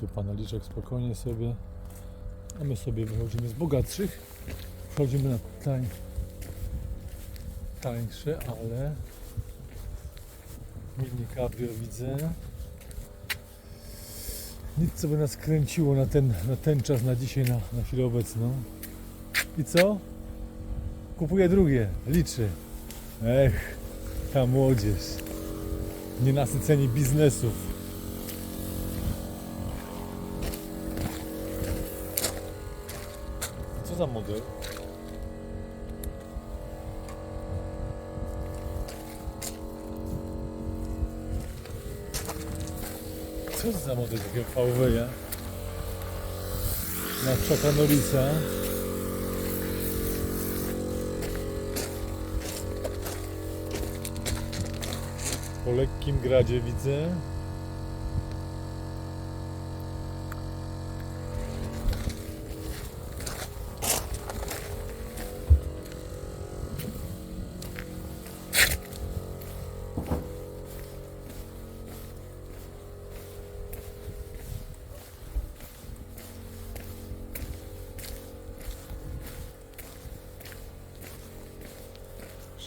tu paneliczek spokojnie sobie. A my sobie wychodzimy z bogatszych. Wchodzimy na tań, tańsze, ale mini cabrio widzę. Nic co by nas kręciło na ten, na ten czas, na dzisiaj, na, na chwilę obecną. I co? Kupuję drugie, liczy. Ech, ta młodzież. Nienasyceni biznesów. Za model? Co za model takiego VW, ja? Na Chucka Norrisa. Po lekkim gradzie widzę.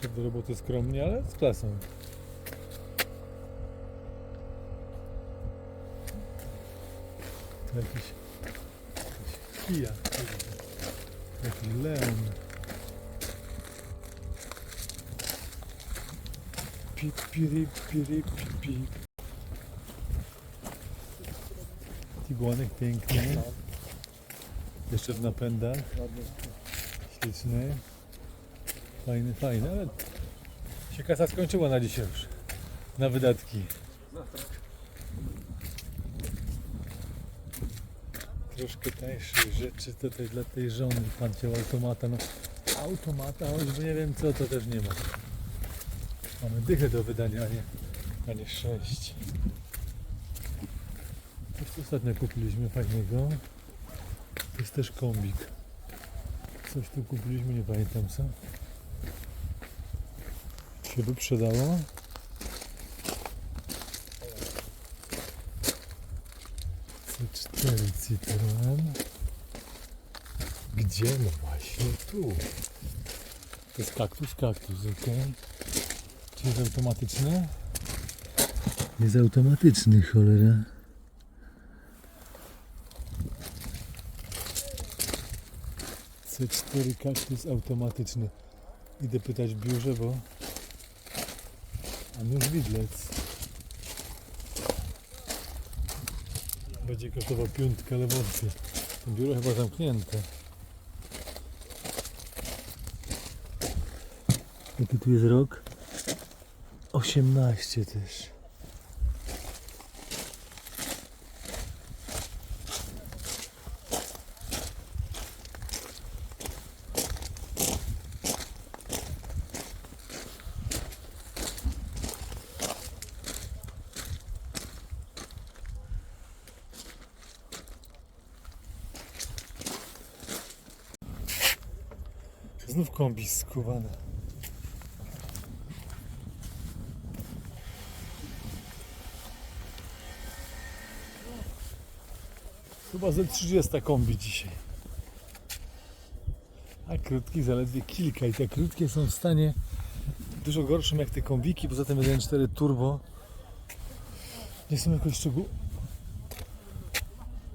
Szedł do roboty skromnie, ale z klasą. Jakiś, jakiś kurde. jakiś Leon. Pip, piri, piri, pip, pip. Tiguanek piękny. Jeszcze w napędach. Śliczny. Fajny, fajny, ale się kasa skończyła na dzisiaj już. Na wydatki. Troszkę tańszych rzeczy tutaj dla tej żony. Pan chciał automata. No, automata, choćby nie wiem co, to też nie ma. Mamy dychę do wydania, a nie, a nie sześć. Coś ostatnio kupiliśmy fajnego. To jest też kombik. Coś tu kupiliśmy, nie pamiętam co. Się wyprzedało. C4 Citroen. Gdzie? No właśnie tu. To jest kaktus, kaktus, ok. Czy jest automatyczny? Jest automatyczny, cholera. C4 kaktus automatyczny. Idę pytać w biurze, bo a nóż widlec. Będzie kosztował piątkę lewowcy. To biuro chyba zamknięte. Jaki tu jest rok? 18 też. Znów kombi skuwane. Chyba ze 30 kombi dzisiaj. A krótki zaledwie kilka i te krótkie są w stanie dużo gorszym jak te kombiki, poza tym 1.4 turbo nie są jakoś szczegół...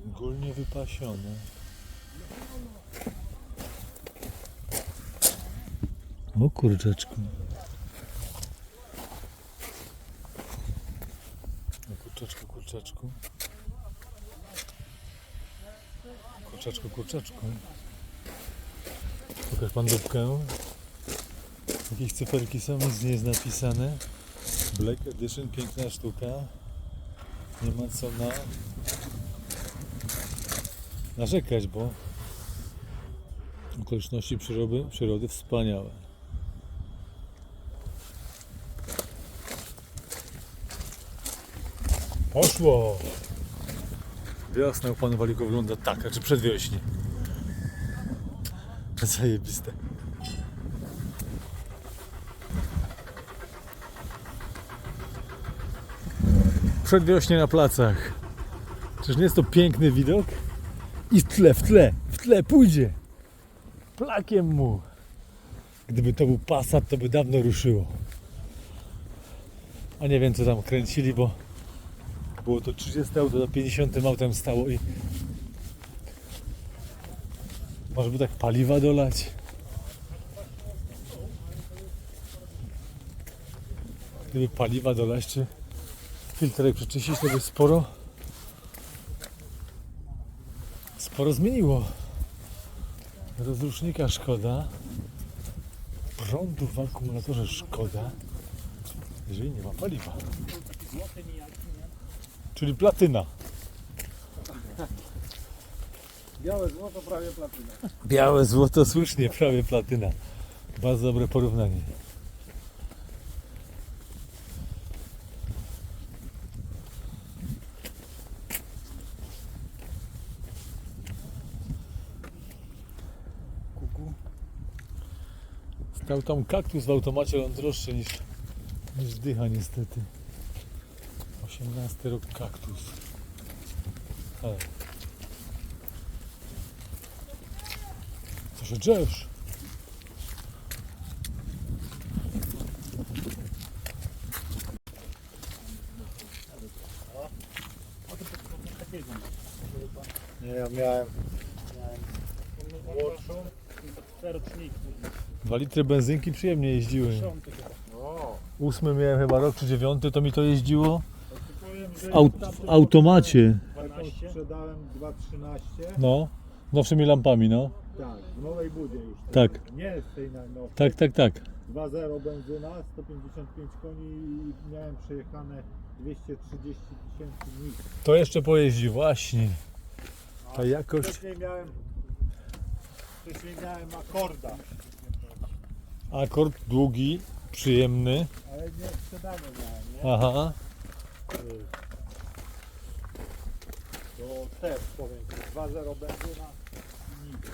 Ogólnie wypasione. O kurczaczku. O kurczaczku, kurczaczku. Kurczaczku, kurczaczku. Pokaż pan dupkę. Jakieś cyferki są, nic nie jest napisane. Black Edition, piękna sztuka. Nie ma co na narzekać, bo okoliczności przyrody, przyrody wspaniałe. Poszło! Wiosna u panu Waliku wygląda tak, znaczy przedwiośnie. Zajebiste. Przedwiośnie na placach. Czyż nie jest to piękny widok? I w tle, w tle, w tle pójdzie. Plakiem mu. Gdyby to był Passat, to by dawno ruszyło. A nie wiem co tam kręcili, bo było to 30 auto, za 50 autem stało i może by tak paliwa dolać. Gdyby paliwa dolać, czy filtrek przeczyścić, to by sporo sporo zmieniło. Rozrusznika szkoda. Prądu w akumulatorze szkoda. Jeżeli nie ma paliwa. Czyli platyna. Białe złoto, prawie platyna. Białe złoto, słusznie, prawie platyna. Bardzo dobre porównanie. Kuku. Stał tam kaktus w automacie, on droższy niż, niż dycha niestety. 18 rok kaktus. Ale. Co się drzesz? Nie, ja miałem. Dwa litry benzynki przyjemnie jeździły. Ósmy miałem chyba rok, czy dziewiąty, to mi to jeździło w, aut automacie. taką 12. sprzedałem 2.13. No, z nowymi lampami, no. Tak, w nowej budzie już. Tak. Nie z tej najnowszej. Tak, tak, tak. 2.0 benzyna, 155 koni i miałem przejechane 230 tysięcy mil. To jeszcze pojeździ, właśnie. Ta jakość. Wcześniej miałem, wcześniej miałem akorda, Akord długi, przyjemny. ale nie sprzedane miałem, nie? Aha. To też powiem, ci, 2.0 benzyna i nic.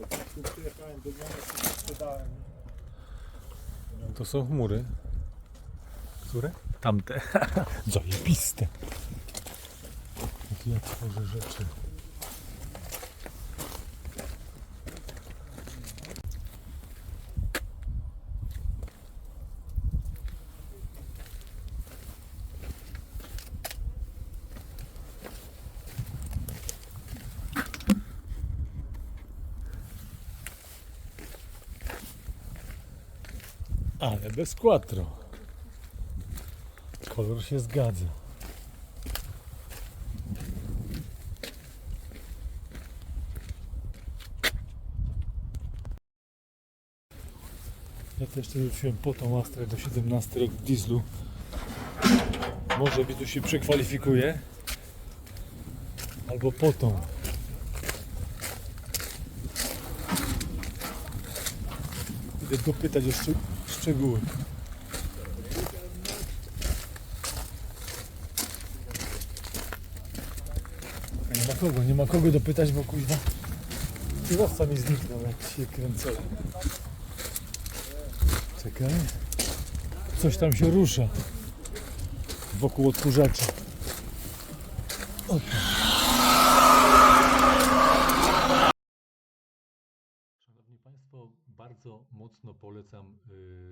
Jak tu przyjechałem do Niemiec i sprzedałem. To są chmury. Które? Tamte. Zajebiste. Jakie ja tworzę rzeczy. Ale bez quattro. Kolor się zgadza. Ja też jeszcze wróciłem po tą Astrę do 17 rok w dieslu. Może mi tu się przekwalifikuje. Albo po tą. Idę dopytać o szczeg- szczegóły. Nie ma kogo, nie ma kogo dopytać, bo kuźwa kierowca mi zniknął jak się kręcę. Czekaj. Coś tam się rusza wokół odkurzacza. Okej. Szanowni Państwo, bardzo mocno polecam yy,